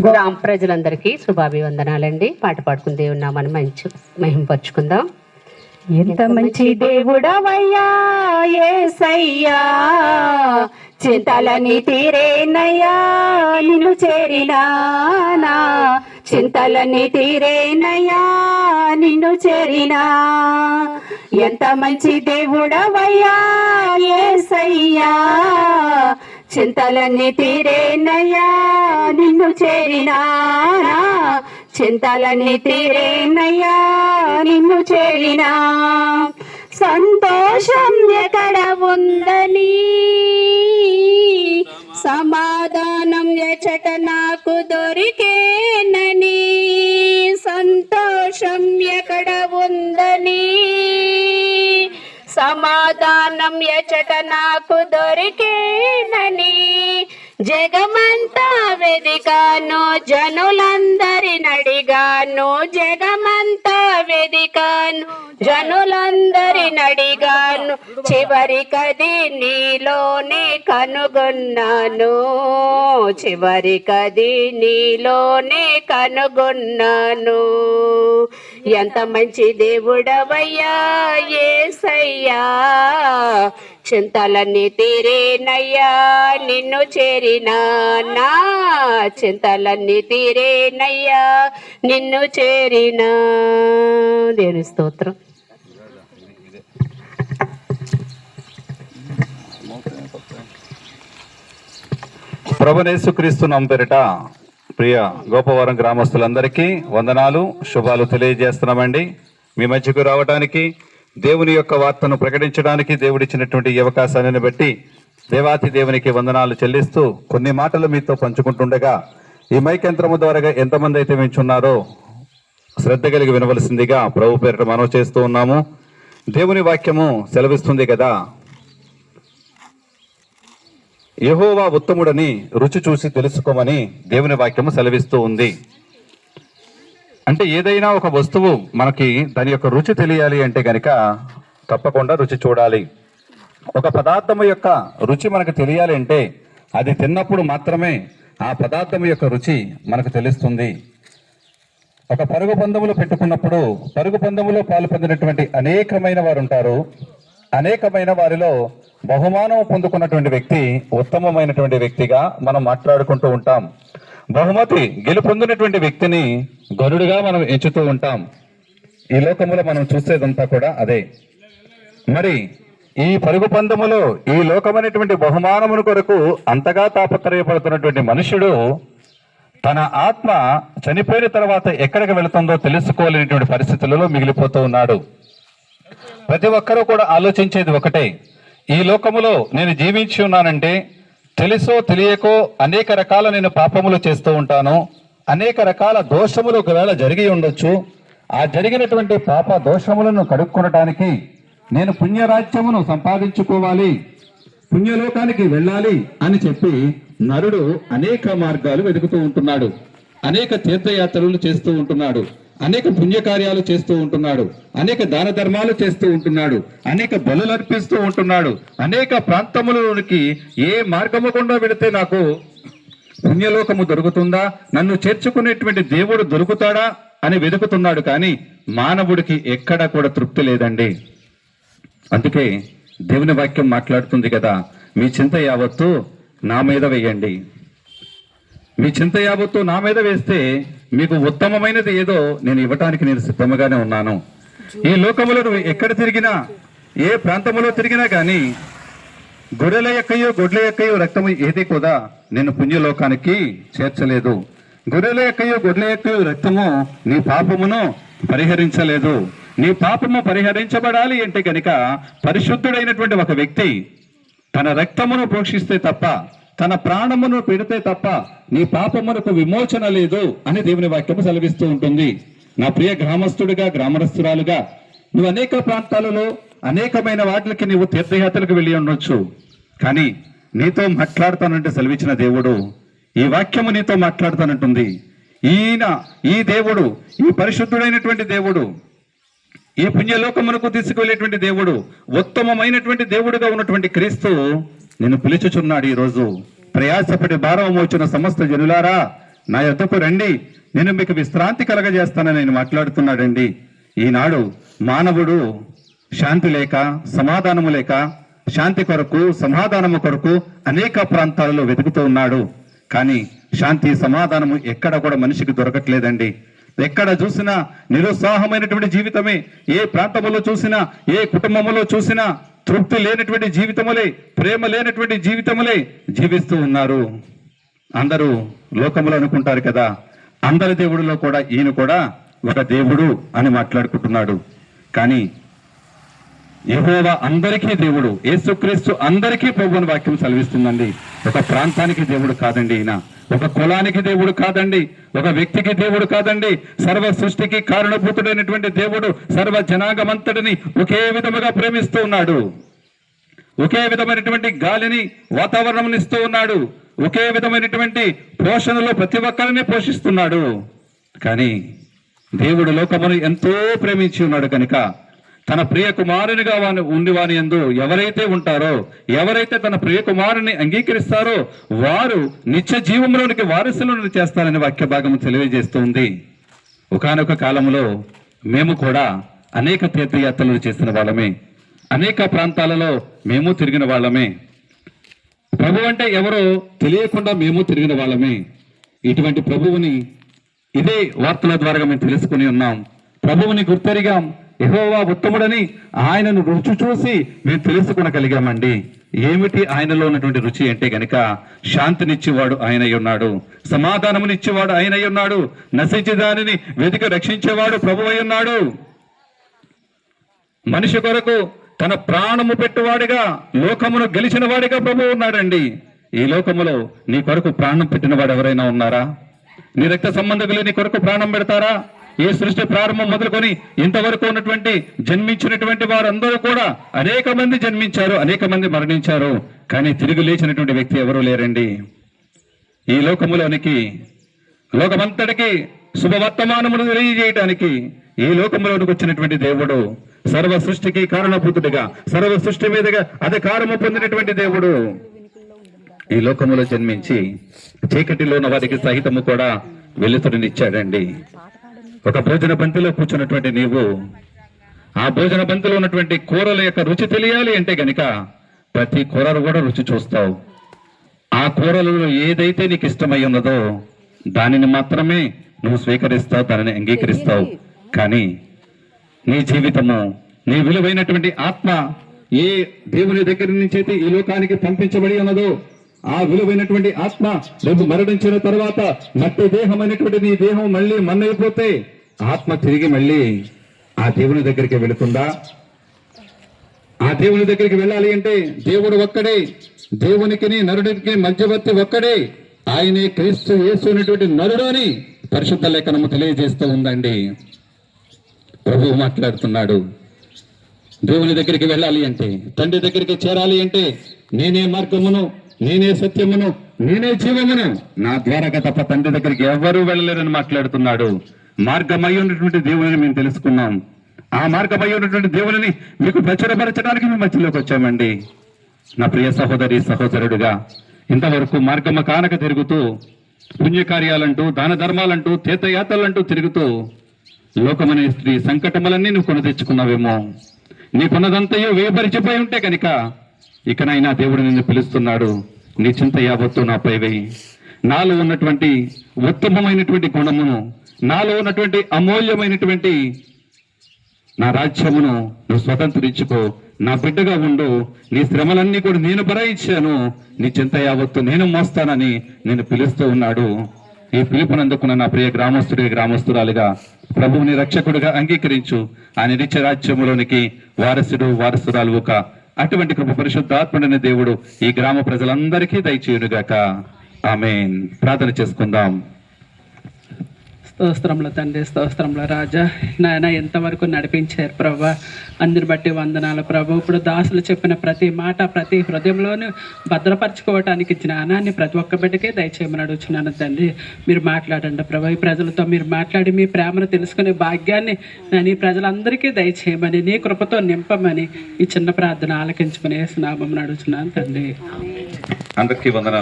గ్రామ ప్రజలందరికీ శుభాభివందనాలండి. పాట పాడుకుని దేవుని నామాన్ని మంచి మహింపరుచుకుందాం. ఎంత మంచి దేవుడవయ్యా ఏసయ్యా. చింతలని తీరేనయ్యా నిన్ను చేరినానా. చింతలని తీరేనయ్యా నిన్ను చేరినా. ఎంత మంచి దేవుడవయ్యా ఏసయ్యా. చింతలన్నీ తీరేనయ్యా నిన్ను చేరినానా? చింతలన్నీ తీరేనయ్యా నిన్ను చేరినా? సంతోషం ఎక్కడ ఉందని? దానం ఎచట నాకు దొరికేనని. జగమంతా వెదిగాను జనులందరి నడిగాను జగమంతా వెదిగాను జనులందరిని అడిగాను చివరికది నీలోనే కనుగొన్నాను. చివరికది నీలోనే కనుగొన్నాను. ఎంత మంచి దేవుడవయ్యా ఏసయ్యా. చింతలన్నీ తీరేనయ్యా నిన్ను చేరినా నా. చింతలన్నీ తీరేనయ్యా నిన్ను చేరినా. దేవుని స్తోత్రం. ప్రభునేసుక్రీస్తు పేరిట ప్రియ గోపవరం గ్రామస్తులందరికీ వందనాలు శుభాలు తెలియజేస్తున్నామండి. మీ మధ్యకు రావడానికి దేవుని యొక్క వార్తను ప్రకటించడానికి దేవుడిచ్చినటువంటి అవకాశాన్ని బట్టి దేవాతి దేవునికి వందనాలు చెల్లిస్తూ కొన్ని మాటలు మీతో పంచుకుంటుండగా ఈ మైక్ యంత్రము ద్వారా ఎంతమంది అయితే మించున్నారో శ్రద్ధ కలిగి వినవలసిందిగా ప్రభు పేరిట మనం చేస్తూ ఉన్నాము. దేవుని వాక్యము సెలవిస్తుంది కదా. యహోవా ఉత్తముడని రుచి చూసి తెలుసుకోమని దేవుని వాక్యము సెలవిస్తూ ఉంది. అంటే ఏదైనా ఒక వస్తువు మనకి దాని యొక్క రుచి తెలియాలి అంటే కనుక తప్పకుండా రుచి చూడాలి. ఒక పదార్థము యొక్క రుచి మనకు తెలియాలి అంటే అది తిన్నప్పుడు మాత్రమే ఆ పదార్థం యొక్క రుచి మనకు తెలుస్తుంది. ఒక పరుగు పందములు పెట్టుకున్నప్పుడు పరుగు పందెములో పాలు పొందినటువంటి అనేకమైన వారు ఉంటారు అనేకమైన వారిలో బహుమానం పొందుకున్నటువంటి వ్యక్తి ఉత్తమమైనటువంటి వ్యక్తిగా మనం మాట్లాడుకుంటూ ఉంటాం. బహుమతి గెలుపొందినటువంటి వ్యక్తిని గరుడుగా మనం ఎంచుతూ ఉంటాం. ఈ లోకములో మనం చూసేదంతా కూడా అదే. మరి ఈ పరుగు పందెములో ఈ లోకమైనటువంటి బహుమానమును కొరకు అంతగా తాపత్రయపడుతున్నటువంటి మనుషుడు తన ఆత్మ చనిపోయిన తర్వాత ఎక్కడికి వెళుతుందో తెలుసుకోలేనటువంటి పరిస్థితులలో మిగిలిపోతూ ఉన్నాడు. ప్రతి ఒక్కరూ కూడా ఆలోచించేది ఒకటే. ఈ లోకములో నేను జీవించి ఉన్నానంటే తెలుసో తెలియకో అనేక రకాల నేను పాపములు చేస్తూ ఉంటాను. అనేక రకాల దోషములు ఒకవేళ జరిగి ఉండొచ్చు ఆ జరిగినటువంటి పాప దోషములను కడుక్కొనటానికి నేను పుణ్యరాజ్యమును సంపాదించుకోవాలి. పుణ్యలోకానికి వెళ్ళాలి అని చెప్పి నరుడు అనేక మార్గాలు వెతుకుతూ ఉంటున్నాడు. అనేక తీర్థయాత్రలు చేస్తూ ఉంటున్నాడు. అనేక పుణ్యకార్యాలు చేస్తూ ఉంటున్నాడు. అనేక దాన ధర్మాలు చేస్తూ ఉంటున్నాడు. అనేక బలు అర్పిస్తూ ఉంటున్నాడు. అనేక ప్రాంతములలోనికి ఏ మార్గము గుండా వెళితే నాకు పుణ్యలోకము దొరుకుతుందా? నన్ను చేర్చుకునేటువంటి దేవుడు దొరుకుతాడా? అని వెతుకుతున్నాడు కానీ మానవుడికి ఎక్కడా కూడా తృప్తి లేదండి. అందుకే దేవుని వాక్యం మాట్లాడుతుంది కదా. మీ చింత యావత్తు నా మీద వేయండి. మీ చింత యావత్తు నా మీద వేస్తే మీకు ఉత్తమమైనది ఏదో నేను ఇవ్వటానికి నేను సిద్ధముగానే ఉన్నాను. ఈ లోకములో నువ్వు ఎక్కడ తిరిగినా ఏ ప్రాంతములో తిరిగినా కానీ గొర్రెల యొక్కయో గొడ్ల యొక్కయో రక్తము ఏది కూడా నేను పుణ్యలోకానికి చేర్చలేదు. గొర్రెల యొక్కయో గొడ్ల యొక్కయో రక్తము నీ పాపమును పరిహరించలేదు. నీ పాపము పరిహరించబడాలి అంటే గనుక పరిశుద్ధుడైనటువంటి ఒక వ్యక్తి తన రక్తమును పోషిస్తే తప్ప తన ప్రాణమును పెడితే తప్ప నీ పాపమునకు విమోచన లేదు అని దేవుని వాక్యము సెలవిస్తూ ఉంటుంది. నా ప్రియ గ్రామస్తుడిగా గ్రామస్తురాలుగా నువ్వు అనేక ప్రాంతాలలో అనేకమైన వాటికి నీవు తీర్థయాత్రలకు వెళ్ళి ఉండొచ్చు. కానీ నీతో మాట్లాడతానంటే సెలవిచ్చిన దేవుడు ఈ వాక్యము నీతో మాట్లాడతానంటుంది. ఈయన ఈ దేవుడు ఈ పరిశుద్ధుడైనటువంటి దేవుడు ఈ పుణ్యలోకమునకు తీసుకువెళ్ళేటువంటి దేవుడు ఉత్తమమైనటువంటి దేవుడుగా ఉన్నటువంటి క్రీస్తు నేను పిలుచుచున్నాడు ఈరోజు. ప్రయాసపడి భారం మోచిన సమస్త జనులారా నా యొద్దకు రండి. నేను మీకు విశ్రాంతి కలగజేస్తానని నేను మాట్లాడుతున్నాడండి. ఈనాడు మానవుడు శాంతి లేక సమాధానము లేక శాంతి కొరకు సమాధానము కొరకు అనేక ప్రాంతాలలో వెతుకుతూ ఉన్నాడు. కానీ శాంతి సమాధానము ఎక్కడ కూడా మనిషికి దొరకట్లేదండి. ఎక్కడ చూసినా నిరుత్సాహమైనటువంటి జీవితమే. ఏ ప్రాంతంలో చూసినా ఏ కుటుంబంలో చూసినా తృప్తి లేనటువంటి జీవితములే ప్రేమ లేనటువంటి జీవితములే జీవిస్తూ ఉన్నారు. అందరూ లోకములు అనుకుంటారు కదా అందరి దేవుడిలో కూడా ఈయన కూడా ఒక దేవుడు అని మాట్లాడుకుంటున్నాడు. కానీ యహోవా అందరికీ దేవుడు యేసుక్రీస్తు అందరికీ ప్రభుని వాక్యం సెలవిస్తుందండి. ఒక ప్రాంతానికి దేవుడు కాదండి ఈయన. ఒక కులానికి దేవుడు కాదండి. ఒక వ్యక్తికి దేవుడు కాదండి. సర్వ సృష్టికి కారణభూతుడైనటువంటి దేవుడు సర్వ జనాగమంతటిని ఒకే విధముగా ప్రేమిస్తూ ఉన్నాడు. ఒకే విధమైనటువంటి గాలిని వాతావరణం ఇస్తూ ఉన్నాడు. ఒకే విధమైనటువంటి పోషణలో ప్రతి ఒక్కరిని పోషిస్తున్నాడు. కానీ దేవుడు లోకమును ఎంతో ప్రేమించి ఉన్నాడు కనుక తన ప్రియ కుమారునిగా వాని ఉండి వాని ఎందు ఎవరైతే ఉంటారో ఎవరైతే తన ప్రియ కుమారుని అంగీకరిస్తారో వారు నిత్య జీవంలోనికి వారసులను చేస్తారని వాక్య భాగం తెలియజేస్తుంది. ఒకానొక కాలంలో మేము కూడా అనేక తీర్థయాత్రలు చేసిన వాళ్ళమే. అనేక ప్రాంతాలలో మేము తిరిగిన వాళ్ళమే. ప్రభు అంటే ఎవరో తెలియకుండా మేము తిరిగిన వాళ్ళమే. ఇటువంటి ప్రభువుని ఇదే వార్తల ద్వారా మేము తెలుసుకుని ఉన్నాం. ప్రభువుని గుర్తెరిగాం. యహోవా ఉత్తముడని ఆయనను రుచి చూసి మేము తెలుసుకునగలిగామండి. ఏమిటి ఆయనలో ఉన్నటువంటి రుచి అంటే గనుక శాంతినిచ్చేవాడు ఆయన ఉన్నాడు సమాధానమునిచ్చేవాడు ఆయన ఉన్నాడు నశించే దానిని వెతికి రక్షించేవాడు ప్రభు అయి ఉన్నాడు. మనిషి కొరకు తన ప్రాణము పెట్టువాడిగా లోకమును గెలిచిన వాడిగా ప్రభు ఉన్నాడండి. ఈ లోకములో నీ కొరకు ప్రాణం పెట్టిన వాడు ఎవరైనా ఉన్నారా? నీ రక్త సంబంధికులు నీ కొరకు ప్రాణం పెడతారా? ఈ సృష్టి ప్రారంభం మొదలుకొని ఇంతవరకు ఉన్నటువంటి జన్మించినటువంటి వారందరూ కూడా అనేక మంది జన్మించారు అనేక మంది మరణించారు. కానీ తిరిగి లేచినటువంటి వ్యక్తి ఎవరూ లేరండి. ఈ లోకములోనికి లోకమంతటికి శుభవర్తమానమును తెలియజేయటానికి ఈ లోకంలోనికి వచ్చినటువంటి దేవుడు సర్వ సృష్టికి కారణభూతుడిగా సర్వ సృష్టి మీదుగా అధికారము పొందినటువంటి దేవుడు. ఈ లోకములో జన్మించి చీకటిలో ఉన్న వారికి సహితము కూడా వెలుతురునిచ్చాడండి. ఒక భోజన బంతిలో కూర్చున్నటువంటి నీవు ఆ భోజన బంతిలో ఉన్నటువంటి కూరల యొక్క రుచి తెలియాలి అంటే గనుక ప్రతి కూరలు కూడా రుచి చూస్తావు. ఆ కూరలలో ఏదైతే నీకు ఇష్టమై ఉన్నదో దానిని మాత్రమే నువ్వు స్వీకరిస్తావు దానిని అంగీకరిస్తావు. కానీ నీ జీవితము నీ విలువైనటువంటి ఆత్మ ఏ దేవుని దగ్గర నుంచి అయితే ఈ లోకానికి పంపించబడి ఉన్నదో ఆ విలువైనటువంటి ఆత్మ రేపు మరణించిన తర్వాత మట్టి దేహమైనటువంటి నీ దేహం మళ్ళీ మన్నైపోతే ఆత్మ తిరిగి మళ్ళీ ఆ దేవుని దగ్గరికి వెళుతుందా? ఆ దేవుని దగ్గరికి వెళ్ళాలి అంటే దేవుడు ఒక్కడే దేవునికి నరుడికి మధ్యవర్తి ఒక్కడే ఆయనే క్రీస్తు యేసు అనేటువంటి నరుడు అని పరిశుద్ధ లేఖనము తెలియజేస్తూ ఉందండి. ప్రభువు మాట్లాడుతున్నాడు దేవుని దగ్గరికి వెళ్ళాలి అంటే తండ్రి దగ్గరికి చేరాలి అంటే నేనే మార్గమును నేనే సత్యమును నేనే జీవమును. నా ద్వారా తప్ప తండ్రి దగ్గరికి ఎవ్వరూ వెళ్ళలేరని మాట్లాడుతున్నాడు. మార్గమై ఉన్నటువంటి దేవుని మేము తెలుసుకున్నాం. ఆ మార్గమై ఉన్నటువంటి దేవుని మీకు ప్రచురపరచడానికి మేము మధ్యలోకి వచ్చామండి. నా ప్రియ సహోదరి సహోదరుడిగా ఇంతవరకు మార్గమ కానక తిరుగుతూ పుణ్యకార్యాలంటూ దాన ధర్మాలంటూ తీర్థయాత్రలంటూ తిరుగుతూ లోకమనే స్త్రీ సంకటములన్నీ నువ్వు కొని తెచ్చుకున్నావేమో నీకున్నదంతయో వేపరిచిపోయి ఉంటే కనుక ఇకనైనా దేవుడు నిన్ను పిలుస్తున్నాడు. నీ చింత యావత్తు నాపై వేయి. నాలో ఉన్నటువంటి ఉత్తమమైనటువంటి గుణమును నాలో ఉన్నటువంటి అమూల్యమైనటువంటి నా రాజ్యమును నువ్వు స్వతంత్రించుకో. నా బిడ్డగా ఉండు. నీ శ్రమలన్నీ కూడా నేను భరాయించాను నీ చింత యావత్తు నేను మోస్తానని నేను పిలుస్తూ ఉన్నాడు. ఈ పిలుపునందుకున్న నా ప్రియ గ్రామస్తుడి గ్రామస్తురాలుగా ప్రభువుని రక్షకుడిగా అంగీకరించు. ఆయన నిత్య రాజ్యములోనికి వారసుడు వారసురాలు ఒక అటువంటి కృప పరిశుద్ధాత్మడైన దేవుడు ఈ గ్రామ ప్రజలందరికీ దయచేయునుగాక. ఆమె ప్రార్థన చేసుకుందాం. స్తోత్రంలో తండ్రి స్తోత్రంలో రాజా. నాయన ఎంతవరకు నడిపించారు ప్రభా? అందరి బట్టి వందనాలు ప్రభు. ఇప్పుడు దాసులు చెప్పిన ప్రతి మాట ప్రతి హృదయంలోనూ భద్రపరచుకోవటానికి జ్ఞానాన్ని ప్రతి ఒక్క బిడ్డకే దయచేయమని అడుగుతున్నాను తండ్రి. మీరు మాట్లాడండి ప్రభు. ఈ ప్రజలతో మీరు మాట్లాడి మీ ప్రేమను తెలుసుకునే భాగ్యాన్ని నేను ఈ ప్రజలందరికీ దయచేయమని నీ కృపతో నింపమని ఈ చిన్న ప్రార్థన ఆలకించుకునే స్నాభం అడుగుతున్నాను తండ్రి. అందరికీ వందనాలు